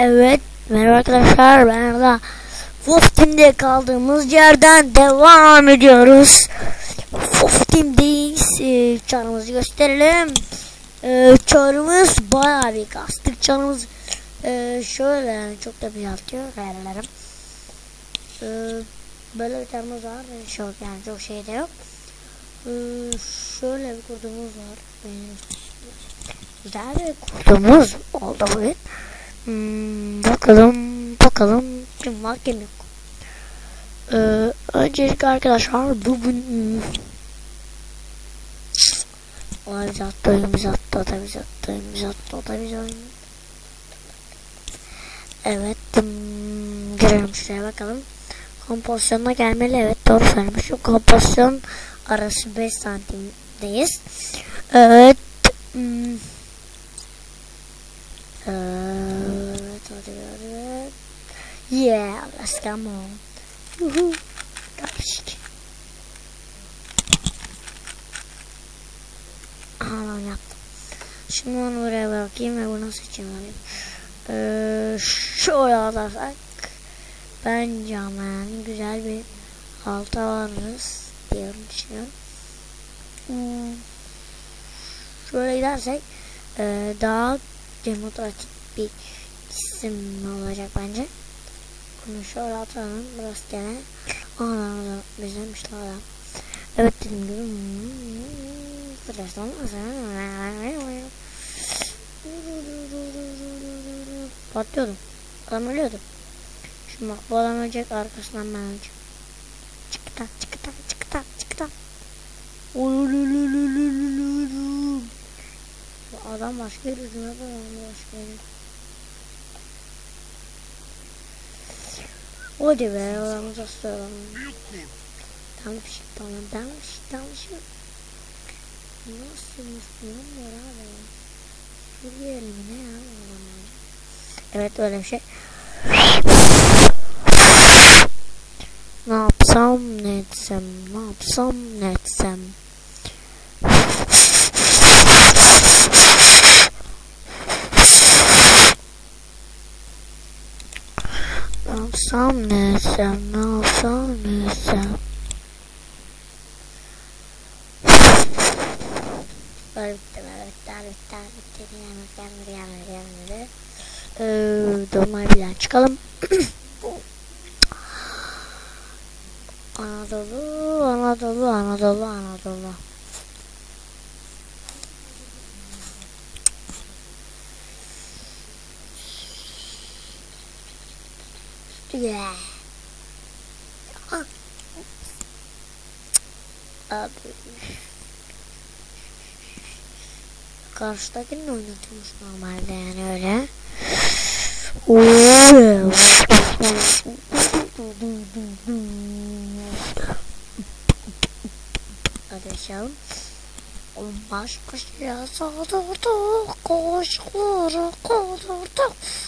Evet, merhaba arkadaşlar. Ben Arda. Wolf Team'de kaldığımız yerden devam ediyoruz. Wolf Team'deyiz. Ee, çarımızı gösterelim. Ee, çarımız bayağı bir kastık. Çarımız ee, şöyle çok da atıyor hayallerim. Ee, böyle bir çarımız var. Çok yani çok şey de yok. Ee, şöyle bir kurdumuz var. Benim güzel bir kurdumuz oldu bugün. Hmm, bakalım bakalım kim var kim yok. Ee, öncelikle arkadaşlar bugün bize attı, oyun attı, o da attı, oyun attı, o da oyun. Evet, hmm, girelim şuraya bakalım. Kompozisyonuna gelmeli, evet doğru söylemişim. Kompozisyon arası 5 santimdeyiz. Evet, hmm. Yeah, let's come on. Aha lan yaptım. Şimdi onu buraya bırakayım ve bunu seçeyim. Ee, şöyle atarsak bence ama yani güzel bir alta varız diye düşünüyorum. Hmm. Şöyle gidersek e, daha demokratik bir isim olacak bence. Bunu şöyle atalım. Burası gene. Ana bizimmiş lan. Evet dediğim gibi. Fırlasın. Patlıyordum. Adam ölüyordu. Şimdi bak bu adam ölecek arkasından ben öleceğim. Çıkıta çıkıta çıkıta çıkıta. Adam başka yere yüzüne de başka yere. Hadi be adamı asıyorum. Yanlış tamam yanlış yanlış. Nasıl Müslüman var abi? Suriye'li mi ne ya? Evet öyle bir şey. Ne yapsam ne etsem ne yapsam ne etsem. Ne yapsam ne etsem ne yapsam ne etsem. Böyle bitti böyle bitti böyle bitti böyle bitti gelmedi gelmedi gelmedi gelmedi. Ee, bilen çıkalım. Anadolu Anadolu Anadolu Anadolu. Abi. Karşıdakini oynatıyormuş normalde yani öyle. Hadi açalım. Başka saldırdık, koşkuru kurdurduk. Başka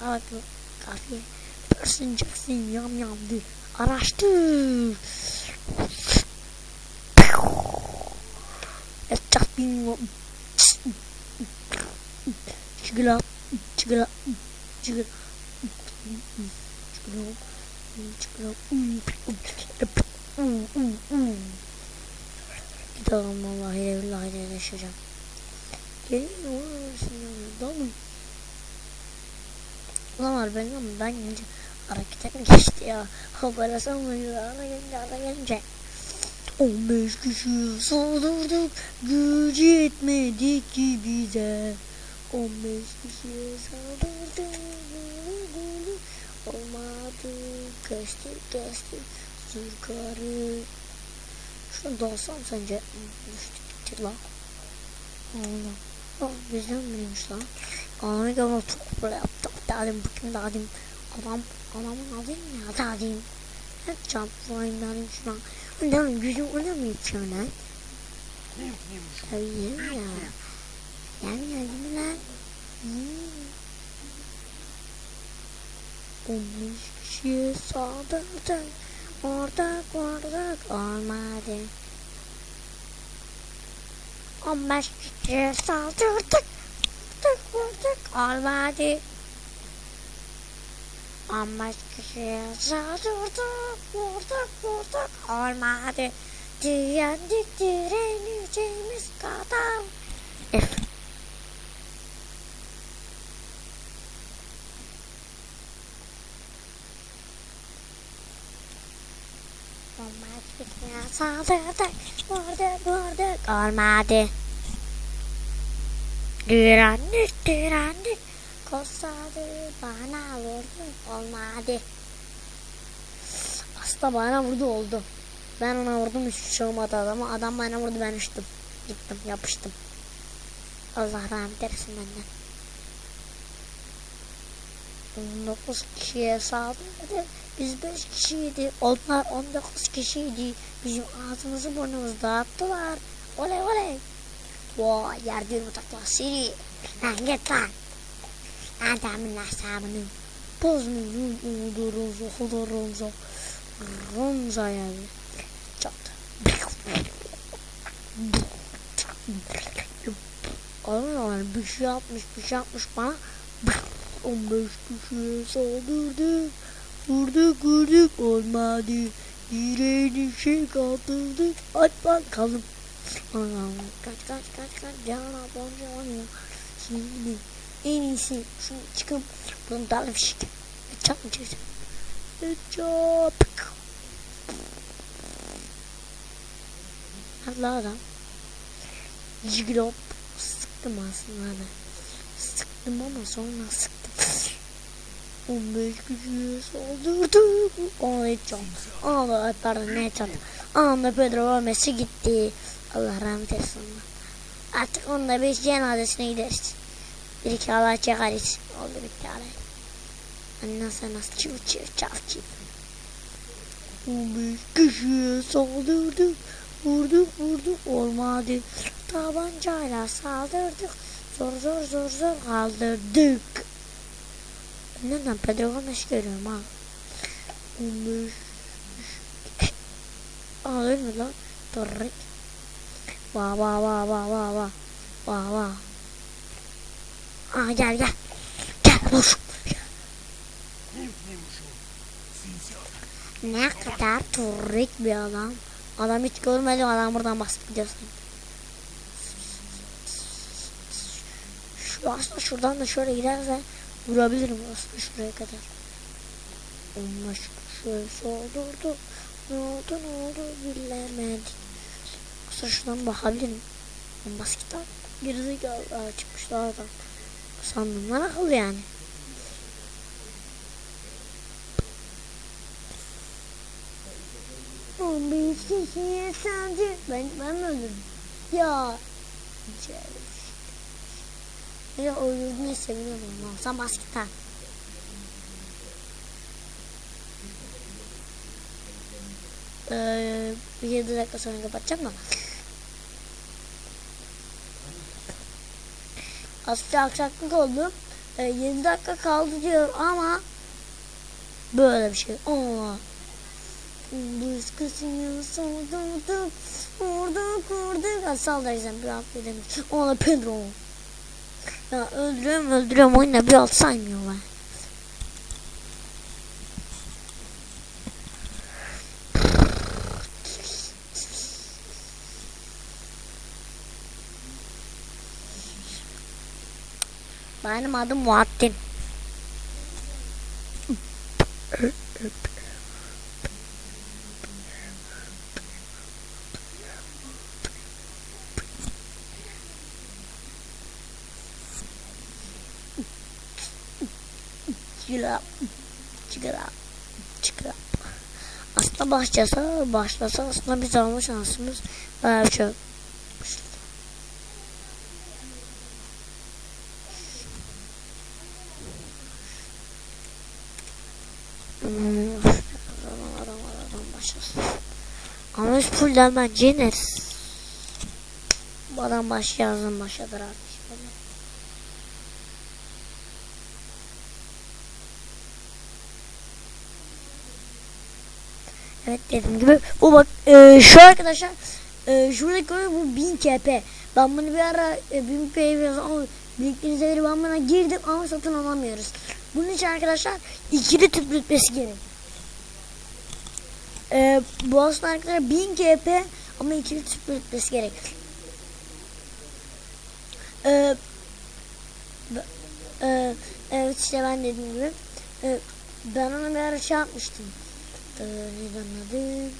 Bak kafiye. Pırsınacaksın yam yamdı. Araştır. Yapacak bilmiyorum. Çıgıla. Çıgıla. Çıgıla. Çıgıla. Çıgıla. Gidelim vallahi de yaşayacağım. Gelin orasın ya. Ulan var benim ben gelince harekete mi geçti ya? Mı ya? Ara gelince ara gelince. 15 kişi saldırdık. Güç yetmedi ki bize. 15 kişiye saldırdık. Olmadı. Kaçtık kaçtık. yukarı. Şunu dalsam sence? Düştük gitti lan. Allah. Bizden miymiş lan? Anamı görme çok böyle yaptık. Dedim bugün dedim. Adam, adamın adı ne? Dedim. Hep çarpılayım dedim şuna. Dedim yüzüm ona mı yapıyor lan? Yerim ya. Yani yedim lan. Hmm. Beş kişiye saldırdık. Orada vurduk olmadı. On beş kişiye saldırdık. Vurduk vurduk olmadı. Kişiye saldırdık. Vurduk vurduk olmadı. Diyendik direneceğimiz kadar. F. Olmaz bitmiyor saldırdık Vurduk vurduk olmadı Direndik direndik Kosadı bana vurdu olmadı Aslında bana vurdu oldu Ben ona vurdum hiçbir şey olmadı Adam bana vurdu ben uçtum Gittim yapıştım Allah rahmet eylesin benden 19 kişiye saldırdı. Biz 5 kişiydi. Onlar 19 kişiydi. Bizim ağzımızı burnumuzu dağıttılar. Oley oley. Vay yerde yumurtaklar seni. Lan git lan. Adamın asabını. Bozmayın umudurunuzu, hudurunuzu. Rumza yani. Çaktı. Adam bir şey yapmış, bir şey yapmış bana. 15 kişiye saldırdı. Vurduk vurduk olmadı. Direnişe kaldırdık. Hadi bakalım. Allah'ım kaç kaç kaç kaç. Can abonca oynuyor. Şimdi en iyisi şunu çıkıp bunu dalı fişik. Çap mı çekeceğim? Çap. Allah adam. Jiglop. Sıktım aslında ben. Sıktım ama sonra sıktım. 15 kişiye saldırdık. Edeceğim. Anda pardon ne edeceğim. Anda Pedro Messi gitti. Allah rahmet ona. Artık onunla bir cenazesine gideriz. Bir iki Allah çekeriz. Oldu bitti alay. Ondan sonra çiv çiv çav çiv. 15 kişiye saldırdık. Vurduk vurduk olmadı. Tabancayla saldırdık. Zor zor zor zor kaldırdık. Neden Pedro Gomes görüyorum ha. 15 Aa ölmedi lan. Torrik. Va va va va va va. Va va. Aa gel gel. Gel vur. Ne kadar torrik bir adam. Adam hiç görmedim adam buradan basıp gidiyorsun. Şu aslında şuradan da şöyle giderse vurabilirim aslında şuraya kadar. Onlar şöyle soldurdu. Ne oldu ne oldu bilemedik. Aslında şuradan bakabilirim. Ben basketten gerizekalı çıkmışlar adam. Sandım lan akıllı yani. On beş kişiye sadece ben ben mi öldürdüm? Ya. Ya öldürdüğünü seviyorum lan. Sen basket at. Ee, bir 7 dakika sonra kapatacağım da. Aslında aksaklık oldu. Ee, 7 dakika kaldı diyor ama böyle bir şey. Allah. Biz kısmını saldırdık. Vurduk vurduk. Saldıracağım bir alt dedim. Ona Pedro. Ya öldürüyorum öldürüyorum oyunda bir alt saymıyorlar. Benim adım Muhattin. Çıkır up. Çıkır up. Çıkır up. Aslında başlasa, başlasa aslında biz alma şansımız bayağı çok. Hmm, adam adam başlasın. Ama biz fullden bence ineriz. Bu baş yazdım başladır abi. Evet dediğim gibi bu bak e, şu arkadaşlar e, şuradaki oyun bu 1000 KP. Ben bunu bir ara e, 1000 KP yazdım biriktiğinize göre ben buna girdim ama satın alamıyoruz. Bunun için arkadaşlar ikili tüp rütbesi gerek. E, bu aslında arkadaşlar 1000 KP ama ikili tüp rütbesi gerek. E, e, evet işte ben dediğim gibi e, ben ona bir ara şey yapmıştım. Ee, neydi adı?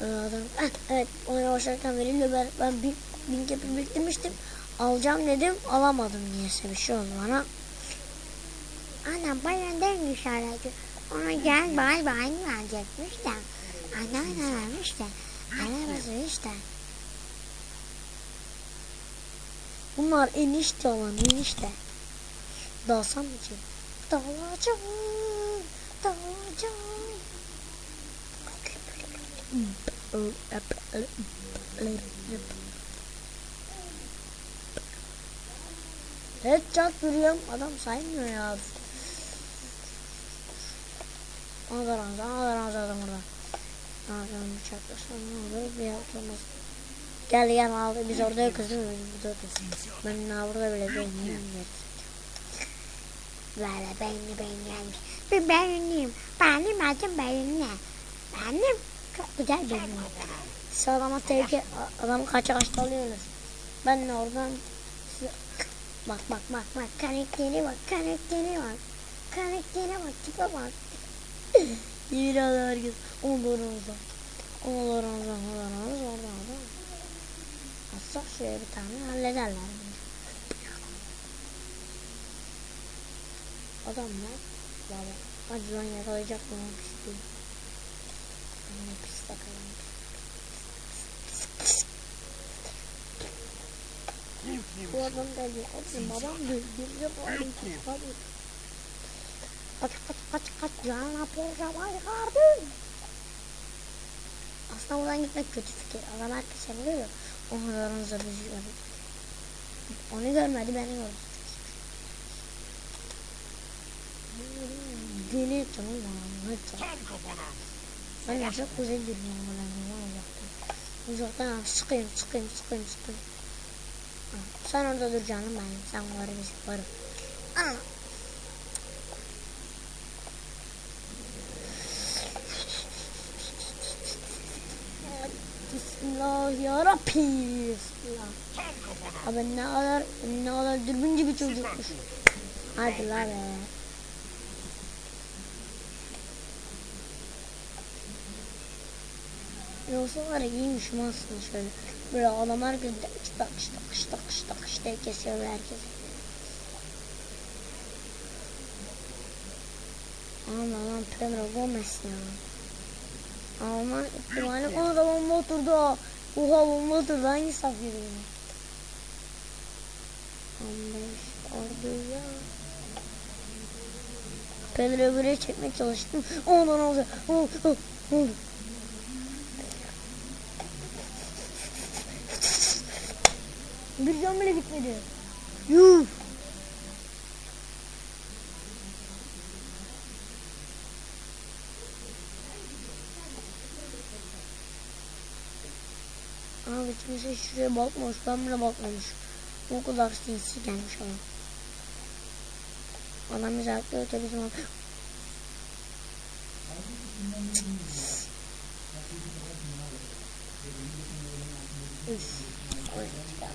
Ee, adam, eh, evet oyuna başlarken verildi ben, ben bin, bin biriktirmiştim alacağım dedim alamadım niyeyse bir şey oldu bana Anam bayan demiş herhalde. Ona gel bay bay verecekmiş de. Anneanne vermiş de. Arabası işte. bunlar enişte olan enişte dalsam ki dalacağım dalacağım Evet çat adam saymıyor ya Ağlar ağlar ağlar adam orada. Ağlar bıçaklasam ne olur? Bir yapılmaz Gel gel aldı biz orada yokuz değil mi? Biz burada yokuz. Ben daha burada bile değilim. Böyle beyni beyni gelmiş. Bir beğeneyim. Benim adım beğenine. Benim çok güzel benim. Siz adama tehlike adamı kaça kaçta alıyorsunuz Ben de oradan Bak bak bak bak. Karakteri bak karakteri bak. Karaktere bak tipe bak Ederim herkes Olur orada Olur orada olur orada orada orada Atsak şuraya bir tane hallederler. Adamlar Baba Hadi lan yakalayacak mı lan pisliği Ne pis takalım Bu adam geldi babam diyor Bize bağlı Hadi Kaç kaç kaç Yana programı çıkardım Aslında buradan gitmek kötü fikir Adam herkes vuruyor Onu aranızda bizi gördü Onu görmedi beni gördü canım var. Ben yaşak güzel görünüyorum ben olacaktım. Uzaktan sıkayım sıkayım sıkayım sıkayım. Sen orada dur canım benim. Sen var biz varım. Ana. Bismillahirrahmanirrahim. Bismillah. Abi ne kadar ne kadar dürbüncü bir çocukmuş. Hadi la be. Yoksa var ya iyiymişim aslında şöyle. Böyle adam herkes de ştak ştak ştak ştak ştak kesiyor ve herkes. Aman lan Pedro Gomez ya. Aman ihtimali o da bomba oturdu. Oha bomba oturdu. Hangi saf bunu? 15 ordu ya. Pedro'yu buraya çekmeye çalıştım. Ondan oldu. Oldu. Oldu. Bir can bile gitmedi. Yuh. Abi kimse şuraya bakmamış. Ben bile bakmamış. O kadar sinsi gelmiş ama. Adam bize haklı öte bizim Üf. Oy, çıkar.